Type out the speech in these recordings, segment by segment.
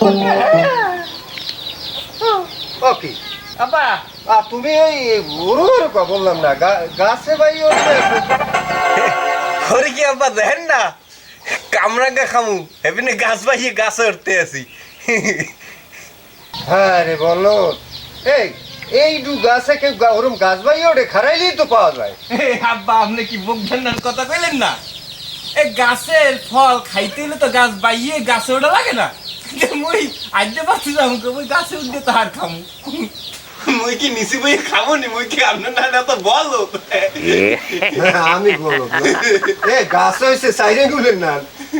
ও আব্বা আ, তুমি ওই গরু গরু বললাম না গাছে ভাই ওঠে কি আব্বা দেখেন না? কামরাঙ্গা খামু এমনি গাছ বাইয়ে গাছে উঠতে আছি। হ্যাঁ রে বলো। এই এই দু গাছে কেউ ওরম গাছ ভাই ওঠে খারাইলেই তো পাওয়া যায়। আব্বা আপনি কি বুক কথা কইলেন না? এই গাছের ফল খাইতে হলে তো গাছ বাইয়ে গাছে ওটা লাগে না? মুই মুই গাছে তো খামু। মুই কি নিচে বইয়ে খাব নি মুই কি আপনার না এত বলো? হ্যাঁ, আমি বলো এ গাছ হয়েছে সাইরে গুলের না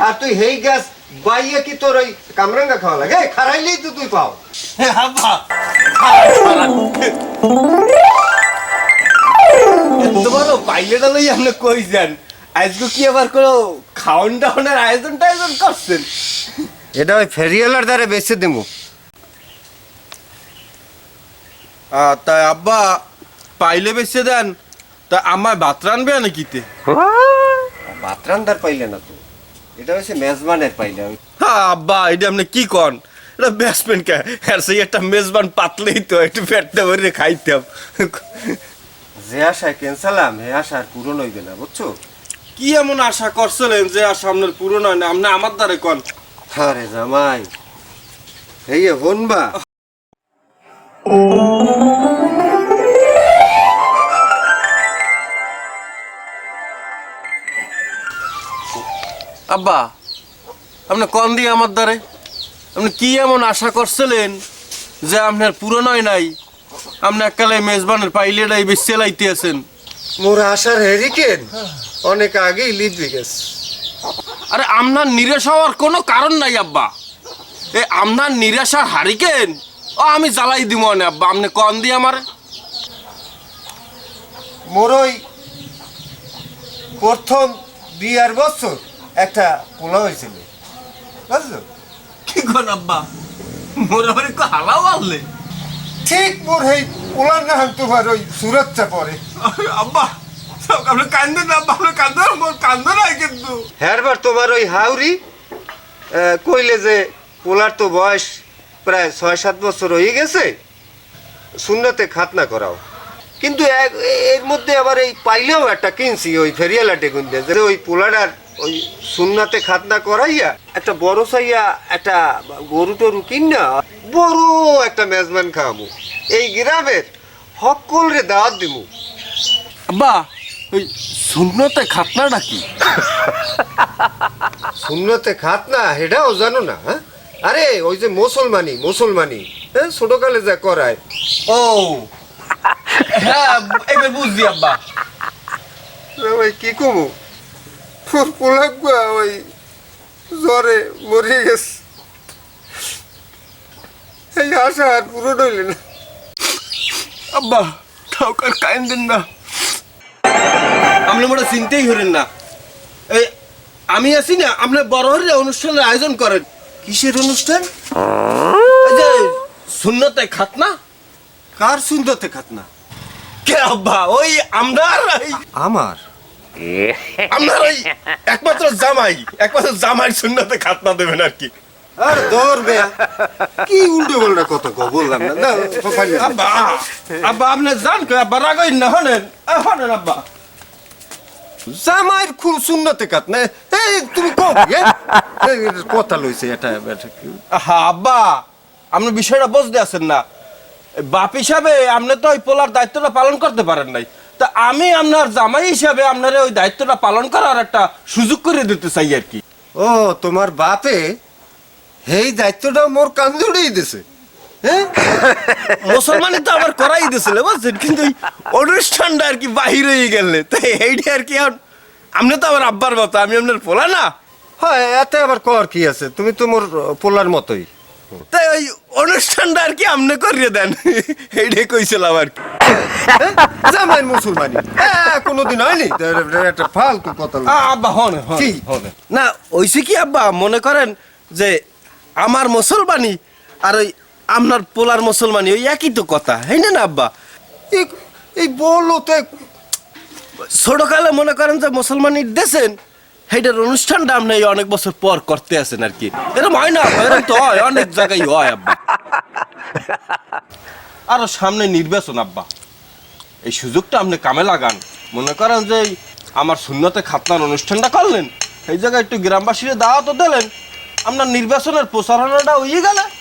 আর তুই হেই গাছ বাইয়ে কি তোর ওই কামরাঙ্গা খাওয়া লাগে? খারাইলেই তো তুই পাও। তোমারও পাইলেটা লই আপনি কই যান? আজকে কি আবার কোনো খাওয়ান টাউনের আয়োজন টায়োজন করছেন? এটা ওই ফেরিয়ালার দ্বারা বেচে দেবো। তা আব্বা পাইলে বেশি দেন। তা আমার ভাত রানবে নাকিতে? বাতরান্দার পাইলে না তো। এটা হচ্ছে মেজবানের পাইলে। হ্যাঁ আব্বা এটা আপনি কি কন? এটা বেসবেন কে? আর সেই একটা মেজবান পাতলেই তো একটু পেটটা ভরে খাইতাম যে আশায় ক্যান্সালাম হে আশা আর পূরণ হইবে না বুঝছ? কি এমন আশা করছিলেন যে আশা আপনার পুরনো হয় না? আপনি আমার দ্বারে কন। আরে জামাই এই হনবা আব্বা আপনি কন দিয়ে আমার দ্বারে? আপনি কি এমন আশা করছিলেন যে আপনার পুরনোয় নাই? আপনি এককালে মেজবানের পাইলেটাই বেশি লাইতে আছেন। মোর আশার হেরিকেন অনেক আগেই লিপে গেছে। আরে আপনার নিরাশ হওয়ার কোনো কারণ নাই আব্বা। এ আপনার নিরাশার হারিকেন? ও আমি জ্বালাই দিব না আব্বা। আপনি কন দিয়ে আমার? মোর ওই প্রথম বিয়ার বছর একটা পোলা হয়েছিল। বুঝলো কি কোন আব্বা? মোরাবারি কো হালাও আনলে। ঠিক মোর এই পোলার নাম তোমার ওই সুরতটা পরে। আব্বা সব আপনি কান্দেন না আব্বা। আপনি কান্দেন মোর হ্যারবার তোমার ওই হাউরি কইলে যে পোলার তো বয়স প্রায় ছয় সাত বছর হয়ে গেছে শূন্যতে খাতনা করাও। কিন্তু এর মধ্যে আবার এই পাইলেও একটা কিনছি, ওই ফেরিয়ালা দিয়ে, যে ওই পোলাটার ওই শূন্যতে খাতনা করাইয়া একটা বড় সাইয়া একটা গরু টরু কিনা, বড় একটা মেজবান খাওয়াবো এই গ্রামের হকল রে দাওয়াত দিমু। আব্বা ওই শূন্যতে খাতনাটা কি শূন্যতে খাত না হেটাও জানো না হ্যাঁ? আরে ওই যে মুসলমানি মুসলমানি হ্যাঁ? ছোটকালে যা করায়। ও হ্যাঁ এবার বুঝছি আব্বা। ওই কি কমু? পোলাগুয়া ওই জ্বরে মরে গেছে। এই আশা আর পুরো হইলে না। আব্বা ঠাউকার কাইন্দেন না। আপনি মোটা চিন্তাই করেন না। এই আমি আছি না আপনার বড় হলে অনুষ্ঠানের আয়োজন করেন। কিসের অনুষ্ঠান? যে শূন্যতে খাতনা কার সুন্দরতে খাত না? কে আব্বা ওই আমরা আমার? আপনার ওই একমাত্র জামাই একমাত্র জামাই শূন্যতে খাতনা দেবেন আর কি। আর ধরবে কি উল্টো পাল্টা কথা কো বললাম না। আব্বা আব্বা আপনি জান কে আব্বা রাগইন না হনেন? এ, হনেন আব্বা। জামাইয়ের খুব শূন্যতে খাত না এই তুমি কো এ? এই কথা লইছে এটা? আহা আব্বা আপনি বিষয়টা বুঝতে আছেন না বাপ হিসাবে আপনি তো ওই পোলার দায়িত্বটা পালন করতে পারেন নাই তা আমি আপনার জামাই হিসাবে আপনার ওই দায়িত্বটা পালন করার একটা সুযোগ করে দিতে চাই আর কি ও তোমার বাপে এই দায়িত্বটা মোর কান জুড়েই দিছে হ্যাঁ মুসলমানি তো আবার করাই দিছিল বুঝছেন? কিন্তু অনুষ্ঠানটা আর কি বাহির হয়ে গেলে। তাই এইটা আর কি এখন আপনি তো আবার আব্বার মতো আমি আপনার পোলা না? হয় এতে আবার কর কি আছে? তুমি তো মোর পোলার মতোই। তাই ওই অনুষ্ঠানটা আর কি আপনি করিয়ে দেন। এইটাই কইছিলাম আর কি। হ্যাঁ? জামাইয়ের মুসলমানি হ্যাঁ কোনোদিন হয়নি? একটা ফালতু কথা আব্বা হন কি? না ওইসে কি আব্বা মনে করেন যে আমার মুসলমানি আর ওই আপনার পোলার মুসলমানি, ওই একই তো কথা হ্যাঁ না আব্বা? এই- এই বলতে ছোটকালে মনে করেন যে মুসলমানি দেশেন, সেইটার অনুষ্ঠানটা আপনি অনেক বছর পর করতে আছেন আর কি। এরকম হয় না এরকম তো হয়, অনেক জায়গায় হয় আব্বা। আরও সামনে নির্বাচন আব্বা। এই সুযোগটা আপনি কামে লাগান। মনে করেন যে আমার শূন্যতে খাতনার অনুষ্ঠানটা করলেন এই জায়গায় একটু গ্রামবাসীরা দাওয়া তো দিলেন। আপনার নির্বাচনের প্রচারণাটা হয়ে গেলে।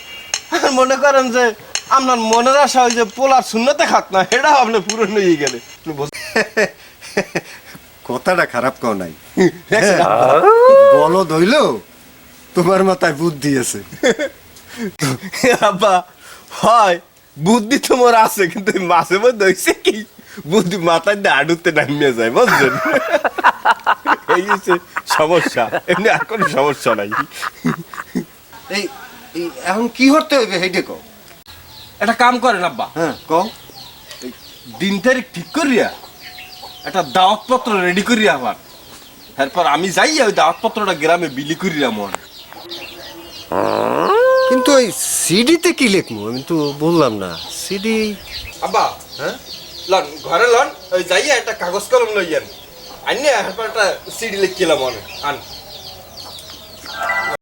মনে করেন যে আপনার মনের আশা ওই যে পোলার শূন্যতে খাতনা এটাও আপনার পূরণ হয়ে গেলে। কথাটা খারাপ কও নাই। বলো ধইল তোমার মাথায় বুদ্ধি আছে। আব্বা হয় বুদ্ধি তোমার আছে কিন্তু মাঝে মধ্যে হয়েছে কি? বুদ্ধি মাথায় দিয়ে আডুতে নামিয়ে যায় বুঝছেন? এই হচ্ছে সমস্যা। এমনি আর কোনো সমস্যা নাই। এই এখন কি করতে হইবে সেইটা কও। একটা কাম করেন আব্বা। হ্যাঁ কও। দিন তারিখ ঠিক করিয়া একটা দাওয়াতপত্র রেডি করিয়া আবার। এরপর আমি যাই ওই দাওয়াতপত্রটা গ্রামে বিলি করিয়া মন কিন্তু ওই সিডিতে কি লিখব? আমি তো বললাম না। সিডি আব্বা হ্যাঁ? লন ঘরে লন ওই যাইয়া একটা কাগজ কলম লইয়েন। আনিয়া এরপর একটা সিডি লিখিলাম মনে আন।